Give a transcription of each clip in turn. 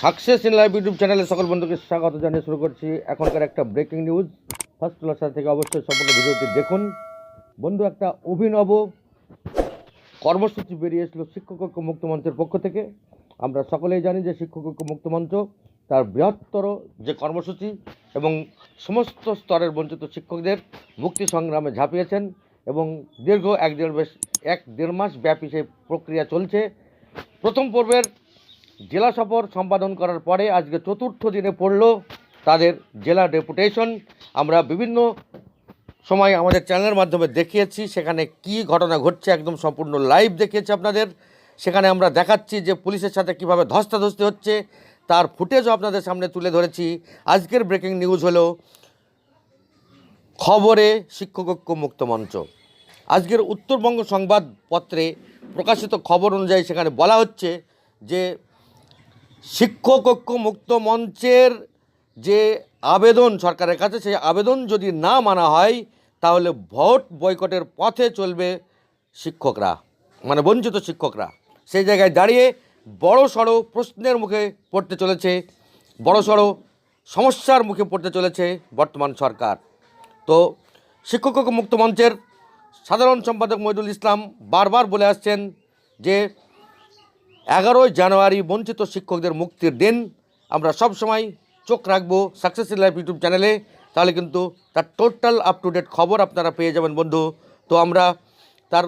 Success in live YouTube চ্যানেলে সকল বন্ধুকে স্বাগত জানিয়ে শুরু করছি। এখনকার একটা ব্রেকিং নিউজ ফার্স্ট ক্লাসার থেকে অবশ্যই সম্পূর্ণ ভিডিওটি দেখুন। বন্ধু, একটা অভিনব কর্মসূচি বেরিয়ে বেরিয়েছিল শিক্ষক ঐক্য মুক্ত মঞ্চের পক্ষ থেকে। আমরা সকলেই জানি যে শিক্ষক ঐক্য মুক্ত মঞ্চ তার বৃহত্তর যে কর্মসূচি এবং সমস্ত স্তরের বঞ্চিত শিক্ষকদের মুক্তি সংগ্রামে ঝাঁপিয়েছেন এবং দীর্ঘ এক দেড় বেশ এক দেড় মাস ব্যাপী সেই প্রক্রিয়া চলছে। প্রথম পর্বের জেলা সফর সম্পাদন করার পরে আজকে চতুর্থ দিনে পড়ল তাদের জেলা ডেপুটেশন। আমরা বিভিন্ন সময় আমাদের চ্যানেলের মাধ্যমে দেখিয়েছি, সেখানে কি ঘটনা ঘটছে একদম সম্পূর্ণ লাইভ দেখিয়েছি আপনাদের। সেখানে আমরা দেখাচ্ছি যে পুলিশের সাথে কীভাবে ধস্তাধস্তি হচ্ছে, তার ফুটেজও আপনাদের সামনে তুলে ধরেছি। আজকের ব্রেকিং নিউজ হলো খবরে শিক্ষক ঐক্য মুক্ত মঞ্চ। আজকের উত্তরবঙ্গ সংবাদপত্রে প্রকাশিত খবর অনুযায়ী সেখানে বলা হচ্ছে যে শিক্ষক ঐক্য মুক্ত মঞ্চের যে আবেদন সরকারের কাছে, সেই আবেদন যদি না মানা হয়, তাহলে ভোট বয়কটের পথে চলবে শিক্ষকরা মানে বঞ্চিত শিক্ষকরা। সেই জায়গায় দাঁড়িয়ে বড় সড়ো প্রশ্নের মুখে পড়তে চলেছে, বড় সড়ো সমস্যার মুখে পড়তে চলেছে বর্তমান সরকার। তো শিক্ষক মুক্ত মঞ্চের সাধারণ সম্পাদক মহিদুল ইসলাম বারবার বলে আসছেন যে এগারোই জানুয়ারি বঞ্চিত শিক্ষকদের মুক্তির দিন। আমরা সব সময় চোখ রাখব সাকসেস লাইফ ইউটিউব চ্যানেলে তাহলে কিন্তু তার টোটাল আপ টু ডেট খবর আপনারা পেয়ে যাবেন বন্ধু। তো আমরা তার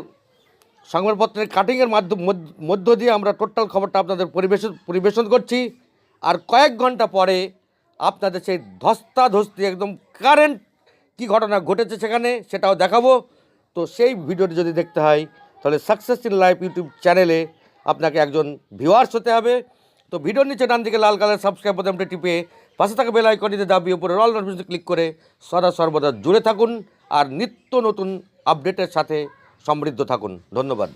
সংবাদপত্রের কাটিংয়ের মাধ্যম মধ্য- দিয়ে আমরা টোটাল খবরটা আপনাদের পরিবেশন পরিবেশন করছি। আর কয়েক ঘণ্টা পরে আপনাদের সেই ধস্তাধস্তি একদম কারেন্ট কী ঘটনা ঘটেছে সেখানে সেটাও দেখাবো। তো সেই ভিডিওটি যদি দেখতে হয়, তাহলে সাকসেস ইন লাইফ ইউটিউব চ্যানেলে আপনাকে একজন ভিউয়ার্স হতে হবে। তো ভিডিওর নিচে ডান দিকে লাল কালার সাবস্ক্রাইব বোতামটি টিপে পাশে থাকা বেল আইকনটিতে দাবি, উপরে রল নোটিফিকেশন ক্লিক করে সদা সর্বদা জুড়ে থাকুন আর নিত্য নতুন আপডেটের সাথে সমৃদ্ধ থাকুন। ধন্যবাদ।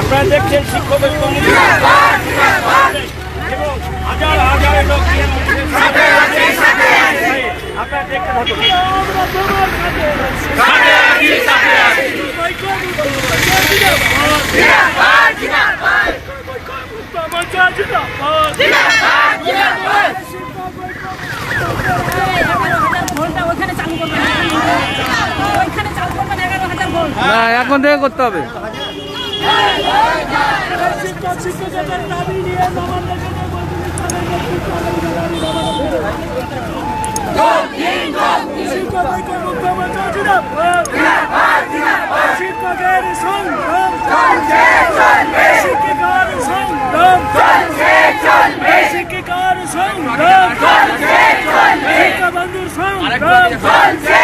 আপনারা দেখছেন শিক্ষক এখন থেকে করতে হবে। শিক্ষক শিক্ষকদের দাবি নিয়ে নবান্ন শিক্ষক ঐক্য মুক্ত মঞ্চ জিন্দাবাদ শিক্ষকের সংগ্রাম শিক্ষিকার সংগ্রাম শিক্ষিকার সংগ্রাম শিক্ষা বন্ধুর সংগ্রাম